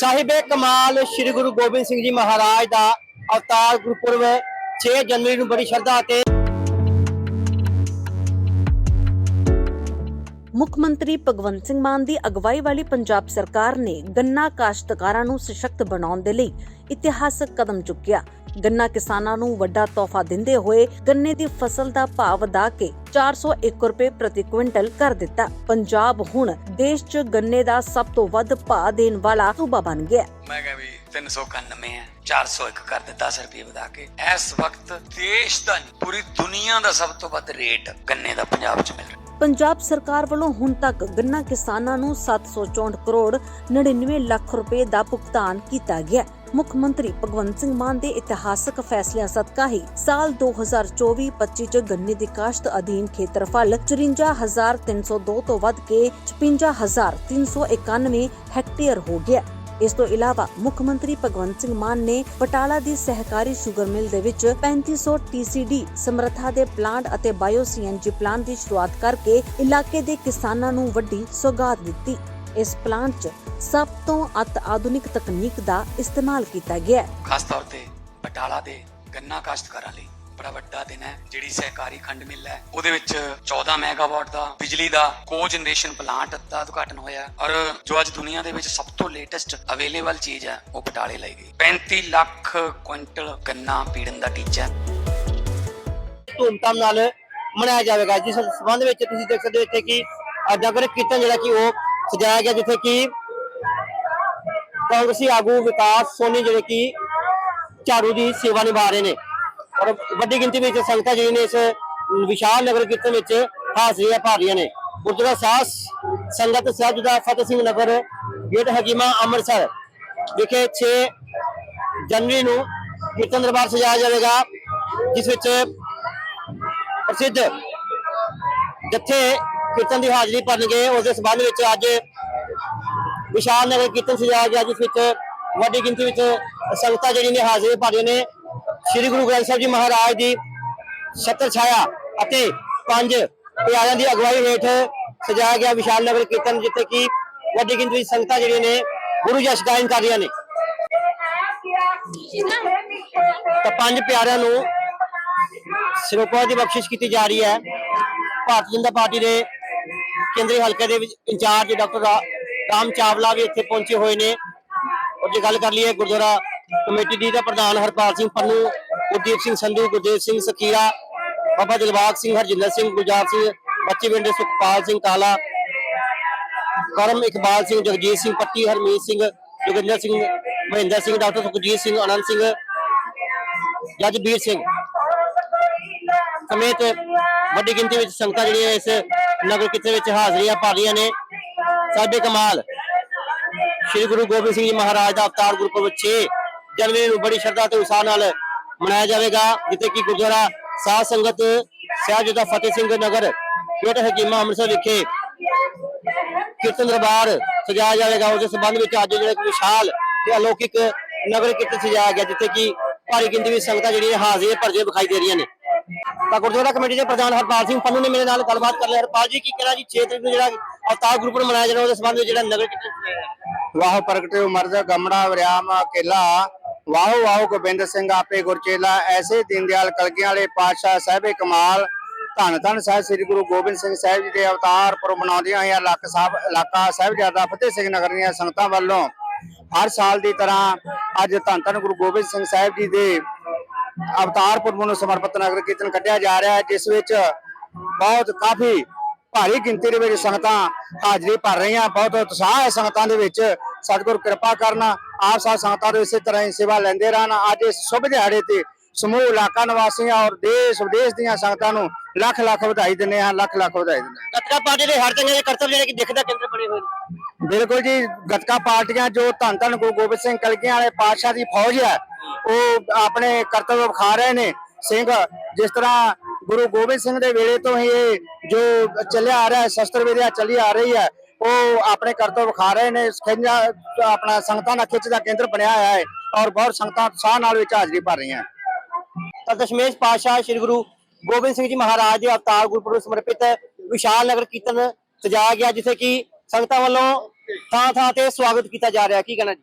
ਸਾਹਿਬੇ ਕਮਾਲ ਸ੍ਰੀ ਗੁਰੂ ਗੋਬਿੰਦ ਸਿੰਘ ਜੀ ਮਹਾਰਾਜ ਦਾ ਅਵਤਾਰ ਗੁਰਪੁਰਬ 6 ਜਨਵਰੀ ਨੂੰ ਬੜੀ ਸ਼ਰਧਾ ਅਤੇ ਮੁੱਖ ਮੰਤਰੀ ਭਗਵੰਤ ਸਿੰਘ ਮਾਨ ਦੀ ਅਗਵਾਈ ਵਾਲੀ ਪੰਜਾਬ ਸਰਕਾਰ ਨੇ ਗੰਨਾ ਕਾਸ਼ਤਕਾਰਾਂ ਨੂੰ ਸਸ਼ਕਤ ਬਣਾਉਣ ਦੇ ਲਈ ਇਤਿਹਾਸਕ ਕਦਮ ਚੁੱਕਿਆ। ਗੰਨਾ ਕਿਸਾਨਾਂ ਨੂੰ ਵੱਡਾ ਤੋਹਫਾ ਦਿੰਦੇ ਹੋਏ ਗੰਨੇ ਦੀ ਫਸਲ ਦਾ ਭਾਅ ਵਧਾ ਕੇ 401 ਰੁਪਏ ਪ੍ਰਤੀ ਕੁਇੰਟਲ ਕਰ ਦਿੱਤਾ। ਪੰਜਾਬ ਹੁਣ ਦੇਸ਼ 'ਚ ਗੰਨੇ ਦਾ ਸਭ ਤੋਂ ਵੱਧ ਭਾਅ ਦੇਣ ਵਾਲਾ ਸੂਬਾ ਬਣ ਗਿਆ। ਮੈਂ ਕਿਹਾ ਵੀ 391 ਹੈ 401 ਕਰ ਦਿੱਤਾ 10 ਰੁਪਏ ਵਧਾ ਕੇ। ਇਸ ਵਕਤ ਦੇਸ਼ ਦਾ ਪੂਰੀ ਦੁਨੀਆ ਦਾ ਸਭ ਤੋਂ ਵੱਧ ਰੇਟ ਗੰਨੇ ਦਾ ਪੰਜਾਬ 'ਚ ਮਿਲ ਰਿਹਾ। ਪੰਜਾਬ ਸਰਕਾਰ ਵੱਲੋਂ ਹੁਣ ਤੱਕ ਗੰਨਾ ਕਿਸਾਨਾਂ ਨੂੰ 764 ਕਰੋੜ 99 ਲੱਖ ਰੁਪਏ ਦਾ ਭੁਗਤਾਨ ਕੀਤਾ ਗਿਆ। ਮੁੱਖ ਮੰਤਰੀ ਭਗਵੰਤ ਸਿੰਘ ਮਾਨ ਦੇ ਇਤਿਹਾਸਕ ਫੈਸਲਿਆਂ ਸਦਕਾ ਹੀ ਸਾਲ 2024-25 ਚ ਗੰਨੇ ਦੀ ਕਾਸ਼ਤ ਅਧੀਨ ਖੇਤਰਫਲ 54302 ਤੋਂ ਵੱਧ ਕੇ 56391 ਹੈਕਟੇਅਰ ਹੋ ਗਿਆ। ਇਸ ਤੋਂ ਇਲਾਵਾ ਮੁੱਖ ਮੰਤਰੀ ਭਗਵੰਤ ਸਿੰਘ ਮਾਨ ਨੇ ਬਟਾਲਾ ਦੀ ਸਹਿਕਾਰੀ ਸ਼ੂਗਰ ਮਿਲ ਦੇ ਵਿੱਚ 3500 TCD ਸਮਰੱਥਾ ਦੇ ਪਲਾਂਟ ਅਤੇ ਬਾਇਓ ਸੀਐਨਜੀ ਪਲਾਂਟ ਦੀ ਸ਼ੁਰੂਆਤ ਕਰਕੇ ਇਲਾਕੇ ਦੇ ਕਿਸਾਨਾਂ ਨੂੰ ਵੱਡੀ ਸੌਗਾਤ ਦਿੱਤੀ। ਇਸ ਪਲਾਂਟ 'ਚ ਸਭ ਤੋਂ ਅਤ ਆਧੁਨਿਕ ਤਕਨੀਕ ਦਾ ਇਸਤੇਮਾਲ ਕੀਤਾ ਗਿਆ ਹੈ। ਖਾਸ ਤੌਰ ਤੇ ਬਟਾਲਾ ਦੇ ਗੰਨਾ ਕਾਸ਼ਤਕਾਰਾਂ ਲਈ। ਬੜਾ ਵੱਡਾ ਦਿਨ ਹੈ, ਜਿਹੜੀ ਸਹਿਕਾਰੀ ਖੰਡ ਮਿੱਲ ਹੈ। ਉਹਦੇ ਵਿੱਚ 14 ਮੈਗਾਵਾਟ ਦਾ, ਬਿਜਲੀ ਦਾ ਕੋ ਜਨਰੇਸ਼ਨ ਪਲਾਂਟ ਦਾ ਉਦਘਾਟਨ ਹੋਇਆ ਔਰ ਜੋ ਅੱਜ ਦੁਨੀਆ ਦੇ ਵਿੱਚ ਸਭ ਤੋਂ ਲੇਟੈਸਟ ਅਵੇਲੇਬਲ ਚੀਜ਼ ਹੈ, ਉਹ ਬਟਾਲੇ ਲਈ ਗਈ। 35 ਲੱਖ ਕੁਇੰਟਲ ਗੰਨਾ ਪੀੜਨ ਦਾ ਟੀਚਾ ਹੈ। ਧੂਮਧਾਮ ਨਾਲ ਮਨਾਇਆ ਜਾਵੇਗਾ। ਜਿਸ ਸੰਬੰਧ ਵਿੱਚ ਤੁਸੀਂ ਦੇਖ ਸਕਦੇ ਹੋ ਇੱਥੇ ਕਿ ਨਗਰ ਕੀਰਤਨ ਜਿਹੜਾ ਕਿ ਉਹ ਸਜਾਇਆ ਗਿਆ, ਜਿੱਥੇ ਕਿ ਕਾਂਗਰਸੀ ਆਗੂ ਵਿਕਾਸ ਸੋਨੀ ਜਿਹੜੇ ਕਿ ਝਾੜੂ ਦੀ ਸੇਵਾ ਨਿਭਾ ਰਹੇ ਨੇ। ਔਰ ਵੱਡੀ ਗਿਣਤੀ ਵਿੱਚ ਸੰਗਤਾਂ ਜਿਹੜੀ ਨੇ ਇਸ ਵਿਸ਼ਾਲ ਨਗਰ ਕੀਰਤਨ ਵਿੱਚ ਹਾਜ਼ਰੀਆਂ ਭਰ ਰਹੀਆਂ ਨੇ। ਗੁਰਦੁਆਰਾ ਸਾਹਿਬ ਸੰਗਤ ਸਾਹਿਬਜ਼ਾਦਾ ਫਤਿਹ ਸਿੰਘ ਨਗਰ, ਗੇਟ ਹਕੀਮਾ ਅੰਮ੍ਰਿਤਸਰ ਵਿਖੇ 6 ਜਨਵਰੀ ਨੂੰ ਕੀਰਤਨ ਦਰਬਾਰ ਸਜਾਇਆ ਜਾਵੇਗਾ, ਜਿਸ ਵਿੱਚ ਪ੍ਰਸਿੱਧ ਜਿੱਥੇ ਕੀਰਤਨ ਦੀ ਹਾਜ਼ਰੀ ਭਰਨਗੇ। ਉਸ ਦੇ ਸਬੰਧ ਵਿੱਚ ਅੱਜ ਵਿਸ਼ਾਲ ਨਗਰ ਕੀਰਤਨ ਸਜਾਇਆ ਗਿਆ, ਜਿਸ ਵਿੱਚ ਵੱਡੀ ਗਿਣਤੀ ਵਿੱਚ ਸੰਗਤਾਂ ਜਿਹੜੀ ਨੇ ਹਾਜ਼ਰੀ ਭਰੀਆਂ ਨੇ। ਸ੍ਰੀ ਗੁਰੂ ਗ੍ਰੰਥ ਸਾਹਿਬ ਜੀ ਮਹਾਰਾਜ ਦੀ ਛਤਰ ਛਾਇਆ ਅਤੇ ਪੰਜ ਪਿਆਰਿਆਂ ਦੀ ਅਗਵਾਈ ਹੇਠ ਸਜਾਇਆ ਗਿਆ ਵਿਸ਼ਾਲ ਨਗਰ ਕੀਰਤਨ, ਜਿੱਥੇ ਕਿ ਵੱਡੀ ਗਿਣਤੀ ਵਿੱਚ ਸੰਗਤਾਂ ਜਿਹੜੀਆਂ ਨੇ ਗੁਰੂ ਜਸ ਗਾਇਨ ਕਰ ਰਹੀਆਂ ਨੇ। ਤਾਂ ਪੰਜ ਪਿਆਰਿਆਂ ਨੂੰ ਸਿਰੋਪਾ ਦੀ ਬਖਸ਼ਿਸ਼ ਕੀਤੀ ਜਾ ਰਹੀ ਹੈ। ਭਾਰਤੀ ਜਨਤਾ ਪਾਰਟੀ ਦੇ ਕੇਂਦਰੀ ਹਲਕੇ ਦੇ ਵਿੱਚ in charge doctor Ram Chawla ਵੀ ਇੱਥੇ ਪਹੁੰਚੇ ਹੋਏ ਨੇ। ਔਰ ਜੇ ਗੱਲ ਕਰ ਲਈਏ ਗੁਰਦੁਆਰਾ ਕਮੇਟੀ ਦੀ ਦਾ ਪ੍ਰਧਾਨ ਹਰਪਾਲ ਸਿੰਘ ਪੰਨੂ, ਗੁਰਦੀਪ ਸਿੰਘ ਸੰਧੂ ਗੁਰਦੇਵ ਸਿੰਘ ਸਖੀਰਾ, ਬਾਬਾ ਦਿਲਬਾਗ ਸਿੰਘ, ਹਰਜਿੰਦਰ ਸਿੰਘ ਗੁਲਜ਼ਾਰ ਸਿੰਘ, ਬੱਚੀ ਵਿੰਡੇ ਸੁਖਪਾਲ ਸਿੰਘ ਕਾਲਾ, ਕਰਮ ਇਕਬਾਲ ਸਿੰਘ, ਜਗਜੀਤ ਸਿੰਘ ਪੱਟੀ, ਹਰਮੀਤ ਸਿੰਘ, ਜੋਗਿੰਦਰ ਸਿੰਘ, ਮਹਿੰਦਰ ਸਿੰਘ, ਡਾਕਟਰ ਸੁਖਜੀਤ ਸਿੰਘ, ਆਨੰਦ ਸਿੰਘ ਜਜਬੀਰ ਸਿੰਘ। ਸਮੇਤ ਵੱਡੀ ਗਿਣਤੀ ਵਿੱਚ ਸੰਗਤਾਂ ਜਿਹੜੀਆਂ ਇਸ ਨਗਰ ਕੀਰਤਨ ਵਿੱਚ ਹਾਜ਼ਰੀਆਂ ਭਰ ਰਹੀਆਂ ਨੇ। ਸਾਡੇ ਕਮਾਲ, ਸ੍ਰੀ ਗੁਰੂ ਗੋਬਿੰਦ ਸਿੰਘ ਜੀ ਮਹਾਰਾਜ ਦਾ ਅਵਤਾਰ ਗੁਰਪੁਰਬ 6 ਜਨਵਰੀ ਨੂੰ ਬੜੀ ਸ਼ਰਧਾ ਤੇ ਉਤਸ਼ਾਹ ਨਾਲ ਮਨਾਇਆ ਜਾਵੇਗਾ, ਜਿੱਥੇ ਕਿ ਗੁਰਦੁਆਰਾ ਸਾਧ ਸੰਗਤ ਸਾਹਿਬਜ਼ਾਦਾ ਫਤਿਹ ਸਿੰਘ ਨਗਰ ਗੇਟ ਹਕੀਮਾ ਅੰਮ੍ਰਿਤਸਰ ਵਿਖੇ ਕੀਰਤਨ ਦਰਬਾਰ ਸਜਾਇਆ ਜਾਵੇਗਾ। ਉਸ ਦੇ ਸੰਬੰਧ ਵਿੱਚ ਅੱਜ ਜਿਹੜਾ ਵਿਸ਼ਾਲ ਤੇ ਅਲੌਕਿਕ ਨਗਰ ਕੀਰਤਨ ਸਜਾਇਆ ਗਿਆ, ਜਿੱਥੇ ਕਿ ਭਾਰੀ ਗਿਣਤੀ ਵਿੱਚ ਸੰਗਤਾਂ ਜਿਹੜੀਆਂ ਹਾਜ਼ਰ ਭਰਜੇ ਵਿਖਾਈ ਦੇ ਰਹੀਆਂ ਨੇ। ਤਾਂ ਗੁਰਦੁਆਰਾ ਕਮੇਟੀ ਦੇ ਪ੍ਰਧਾਨ ਹਰਪਾਲ ਸਿੰਘ ਪੰਨੂ ਨੇ ਮੇਰੇ ਨਾਲ ਗੱਲਬਾਤ ਕਰ ਲਈ ਹਰਪਾਲ ਜੀ, ਕੀ ਕਹਿਣਾ ਜੀ? 6 ਤਰੀਕ ਨੂੰ ਜਿਹੜਾ ਅਵਤਾਰ ਗੁਰਪੁਰਬ ਮਨਾਇਆ ਜਾਣਾ, ਉਹਦੇ ਸੰਬੰਧ ਵਿੱਚ ਜਿਹੜਾ ਨਗਰ ਕੀਰਤਨ ਵਾਹ, ਪ੍ਰਗਟਿਓ ਮਰਦ ਗਮੜਾ, ਵਰਿਆਮ ਅਕੇਲਾ ਵਾਹੋ ਵਾਹੋ ਗੋਬਿੰਦ ਸਿੰਘ ਆਪੇ ਗੁਰਚੇਲਾ, ਐਸੇ ਦੀਨ ਕਲਗੀਆਂ ਵਾਲੇ ਪਾਤਸ਼ਾਹ ਸਾਹਿਬੇ ਕਮਾਲ, ਧੰਨ ਧੰਨ ਸਾਹਿਬ ਸ੍ਰੀ ਗੁਰੂ ਗੋਬਿੰਦ ਸਿੰਘ ਸਾਹਿਬ ਜੀ ਦੇ ਅਵਤਾਰ, ਪੁਰਬ ਮਨਾਉਂਦੀਆਂ ਹੋਈਆਂ ਲੱਖ ਸਾਹਿਬ ਇਲਾਕਾ ਸਾਹਿਬਜ਼ਾਦਾ ਫਤਿਹ ਸਿੰਘ ਨਗਰ ਦੀਆਂ ਸੰਗਤਾਂ ਵੱਲੋਂ ਹਰ ਸਾਲ ਦੀ ਤਰ੍ਹਾਂ ਅੱਜ ਧੰਨ ਧੰਨ ਗੁਰੂ ਗੋਬਿੰਦ ਸਿੰਘ ਸਾਹਿਬ ਜੀ ਦੇ ਅਵਤਾਰ ਪੁਰਬ ਨੂੰ ਸਮਰਪਿਤ ਨਗਰ ਕੀਰਤਨ ਕੱਢਿਆ ਜਾ ਰਿਹਾ ਹੈ, ਜਿਸ ਵਿੱਚ ਬਹੁਤ ਕਾਫੀ ਭਾਰੀ ਗਿਣਤੀ ਦੇ ਵਿੱਚ ਸੰਗਤਾਂ ਹਾਜ਼ਰੀ ਭਰ ਰਹੀਆਂ, ਬਹੁਤ ਉਤਸ਼ਾਹ ਹੈ ਸੰਗਤਾਂ ਦੇ ਵਿੱਚ, ਸਤਿਗੁਰ ਕਿਰਪਾ ਕਰਨ ਆਪ ਸਾਧ ਸੰਗਤਾਂ ਦੇ ਇਸੇ ਤਰ੍ਹਾਂ ਹੀ ਸੇਵਾ ਲੈਂਦੇ ਰਹਿਣ। ਅੱਜ ਇਸ ਸ਼ੁਭ ਦਿਹਾੜੇ ਤੇ ਸਮੂਹ ਇਲਾਕਾ ਨਿਵਾਸੀਆਂ ਔਰ ਦੇਸ਼ ਵਿਦੇਸ਼ ਦੀਆਂ ਸੰਗਤਾਂ ਨੂੰ ਲੱਖ ਲੱਖ ਵਧਾਈ ਦਿੰਦੇ ਹਾਂ ਲੱਖ ਲੱਖ ਵਧਾਈ ਦਿੰਦੇ ਹਾਂ। ਗੱਤਕਾ ਪਾਰਟੀ ਦੇ ਹਰ ਜਗ੍ਹਾ ਦੇ ਕਰਤਵ ਜਿਹੜੇ ਕਿ ਦਿਖਦਾ ਕੇਂਦਰ ਬਣੇ ਹੋਏ ਨੇ। ਬਿਲਕੁਲ ਜੀ ਗਤਕਾ ਪਾਰਟੀਆਂ ਜੋ ਧੰਨ ਧੰਨ ਗੁਰੂ ਗੋਬਿੰਦ ਸਿੰਘ ਕਲਗੀਆਂ ਵਾਲੇ ਪਾਤਸ਼ਾਹ ਦੀ ਫੌਜ ਹੈ ਉਹ ਆਪਣੇ ਕਰਤੱਵ ਵਿਖਾ ਰਹੇ ਨੇ। ਸਿੰਘ ਜਿਸ ਤਰ੍ਹਾਂ ਗੁਰੂ ਗੋਬਿੰਦ ਸਿੰਘ ਦੇ ਵੇਲੇ ਤੋਂ ਹੀ ਇਹ ਜੋ ਚੱਲਿਆ ਆ ਰਿਹਾ ਹੈ ਸ਼ਸਤਰ ਵਿਦਿਆ ਚੱਲੀ ਆ ਰਹੀ ਹੈ ਉਹ ਆਪਣੇ ਕਰਤੱਵ ਵਿਖਾ ਰਹੇ ਨੇ, ਖਿੰਜਾ, ਆਪਣਾ ਸੰਗਤਾਂ ਦਾ ਖਿੱਚ ਦਾ ਕੇਂਦਰ ਬਣਿਆ ਹੋਇਆ ਹੈ ਔਰ ਬਹੁਤ ਸੰਗਤਾਂ ਉਤਸ਼ਾਹ ਨਾਲ ਵਿੱਚ ਹਾਜ਼ਰੀ ਭਰ ਰਹੀਆਂ। ਤਾਂ ਦਸ਼ਮੇਸ਼ ਪਾਤਸ਼ਾਹ ਸ੍ਰੀ ਗੁਰੂ ਗੋਬਿੰਦ ਸਿੰਘ ਜੀ ਮਹਾਰਾਜ ਦੇ ਅਵਤਾਰ ਗੁਰਪੁਰਬ ਨੂੰ ਸਮਰਪਿਤ ਵਿਸ਼ਾਲ ਨਗਰ ਕੀਰਤਨ ਸਜਾਇਆ ਗਿਆ, ਜਿੱਥੇ ਕਿ ਸੰਗਤਾਂ ਵੱਲੋਂ ਥਾਂ ਥਾਂ ਤੇ ਸਵਾਗਤ ਕੀਤਾ ਜਾ ਰਿਹਾ। ਕੀ ਕਹਿਣਾ ਜੀ?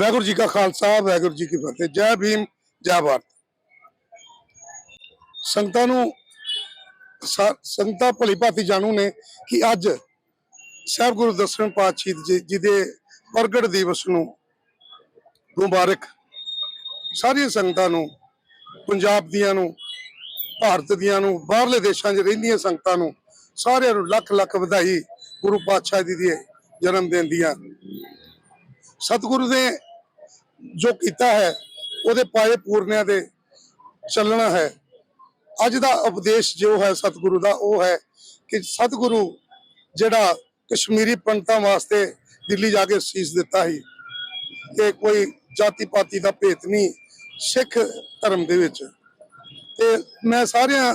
ਵਾਹਿਗੁਰੂ ਜੀ ਕਾ ਖਾਲਸਾ, ਵਾਹਿਗੁਰੂ ਜੀ ਕੀ ਫਤਿਹ। ਜੈ ਭੀਮ, ਜੈ ਭਾਰਤ। ਸੰਗਤਾਂ ਨੂੰ ਸੰਗਤਾਂ ਭਲੀ ਭਾਂਤੀ ਜਾਣੂ ਨੇ ਕਿ ਅੱਜ ਸਾਹਿਬ ਗੁਰੂ ਦਸਵੇਂ ਪਾਤਸ਼ਾਹ ਜੀ ਜੀ ਦੇ ਪ੍ਰਗਟ ਦਿਵਸ ਨੂੰ ਮੁਬਾਰਕ ਸਾਰੀਆਂ ਸੰਗਤਾਂ ਨੂੰ, ਪੰਜਾਬ ਦੀਆਂ ਨੂੰ, ਭਾਰਤ ਦੀਆਂ ਨੂੰ, ਬਾਹਰਲੇ ਦੇਸ਼ਾਂ 'ਚ ਰਹਿੰਦੀਆਂ ਸੰਗਤਾਂ ਨੂੰ ਸਾਰਿਆਂ ਨੂੰ ਲੱਖ ਲੱਖ ਵਧਾਈ ਗੁਰੂ ਪਾਤਸ਼ਾਹ ਜੀ ਦੀ ਜਨਮ ਦਿਨ ਦੀਆਂ। ਸਤਿਗੁਰੂ ਨੇ ਜੋ ਕੀਤਾ ਹੈ, ਉਹਦੇ ਪਾਏ ਪੂਰਨਿਆਂ ਦੇ ਚੱਲਣਾ ਹੈ। ਅੱਜ ਦਾ ਉਪਦੇਸ਼ ਜੋ ਹੈ ਸਤਿਗੁਰੂ ਦਾ, ਉਹ ਹੈ ਕਿ ਸਤਿਗੁਰੂ ਜਿਹੜਾ ਕਸ਼ਮੀਰੀ ਪੰਡਤਾਂ ਵਾਸਤੇ ਦਿੱਲੀ ਜਾ ਕੇ ਸੀਸ ਦਿੱਤਾ ਸੀ ਕਿ ਕੋਈ ਜਾਤੀ ਪਾਤੀ ਦਾ ਭੇਤ ਨਹੀਂ ਸਿੱਖ ਧਰਮ ਦੇ ਵਿੱਚ। ਤੇ ਮੈਂ ਸਾਰਿਆਂ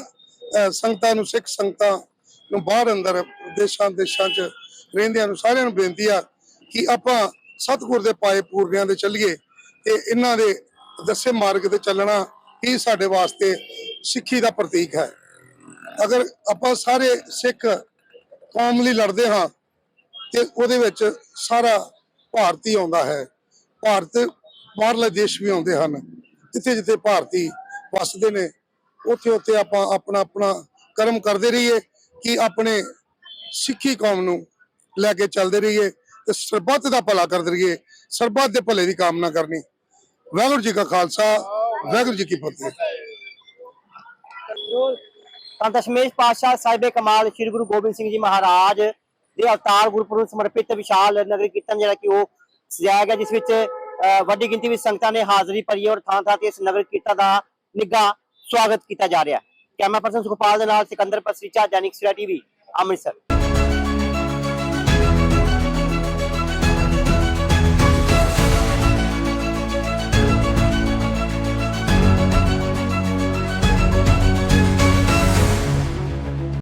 ਸੰਗਤਾਂ ਨੂੰ, ਸਿੱਖ ਸੰਗਤਾਂ ਨੂੰ ਬਾਹਰ ਅੰਦਰ, ਦੇਸ਼ਾਂ ਦੇਸ਼ਾਂ 'ਚ ਰਹਿੰਦਿਆਂ ਨੂੰ ਸਾਰਿਆਂ ਨੂੰ ਬੇਨਤੀ ਆ ਕਿ ਆਪਾਂ ਸਤਿਗੁਰ ਦੇ ਪਾਏ ਪੂਰਨਿਆਂ ਦੇ ਚੱਲੀਏ ਤੇ ਇਹਨਾਂ ਦੇ ਦੱਸੇ ਮਾਰਗ ਤੇ ਚੱਲਣਾ ਹੀ ਸਾਡੇ ਵਾਸਤੇ ਸਿੱਖੀ ਦਾ ਪ੍ਰਤੀਕ ਹੈ। ਅਗਰ ਆਪਾਂ ਸਾਰੇ ਸਿੱਖ ਕੌਮ ਲਈ ਲੜਦੇ ਹਾਂ, ਤੇ ਉਹਦੇ ਵਿੱਚ ਸਾਰਾ ਭਾਰਤੀ ਆਉਂਦਾ ਹੈ। ਭਾਰਤ, ਬਾਹਰਲੇ ਦੇਸ਼ ਵੀ ਆਉਂਦੇ ਹਨ। ਜਿੱਥੇ ਜਿੱਥੇ ਭਾਰਤੀ ਵਸਦੇ ਨੇ, ਉੱਥੇ ਉੱਥੇ ਆਪਾਂ ਆਪਣਾ ਆਪਣਾ ਕਰਮ ਕਰਦੇ ਰਹੀਏ ਕਿ ਆਪਣੇ ਸਿੱਖੀ ਕੌਮ ਨੂੰ ਲੈ ਕੇ ਚੱਲਦੇ ਰਹੀਏ ਤੇ ਸਰਬੱਤ ਦਾ ਭਲਾ ਕਰਦੇ ਰਹੀਏ। ਸਰਬੱਤ ਦੇ ਭਲੇ ਦੀ ਕਾਮਨਾ ਕਰਨੀ। ਵਾਹਿਗੁਰੂ ਜੀ ਕਾ ਖਾਲਸਾ, ਵਾਹਿਗੁਰੂ ਜੀ ਕੀ ਫਤਿਹ। ਤਾਂ ਦਸ਼ਮੇਸ਼ ਪਾਤਸ਼ਾਹ ਸਾਹਿਬੇ ਕਮਾਲ ਸ੍ਰੀ ਗੁਰੂ ਗੋਬਿੰਦ ਸਿੰਘ ਜੀ ਮਹਾਰਾਜ ਦੇ ਅਵਤਾਰ ਗੁਰਪੁਰਬ ਨੂੰ ਸਮਰਪਿਤ ਵਿਸ਼ਾਲ ਨਗਰੀ ਕੀਰਤਨ ਜਿਹੜਾ ਕਿ ਉਹ ਸਜਾਇਆ ਗਿਆ, ਜਿਸ ਵਿੱਚ ਵੱਡੀ ਗਿਣਤੀ ਵਿੱਚ ਸੰਗਤਾਂ ਨੇ ਹਾਜ਼ਰੀ ਭਰੀ ਔਰ ਥਾਂ ਥਾਂ ਤੇ ਇਸ ਨਗਰ ਕੀਰਤਨ ਦਾ ਨਿੱਘਾ ਸਵਾਗਤ ਕੀਤਾ ਜਾ ਰਿਹਾ। ਹੈ ਕੈਮਰਾ ਪਰਸਨ ਸੁਖਪਾਲ ਦੇ ਨਾਲ ਸਿਕੰਦਰ ਪਸਰੀਚਾ ਜੈਨਿਕ ਸਵੇਰਾ ਟੀਵੀ, ਅੰਮ੍ਰਿਤਸਰ।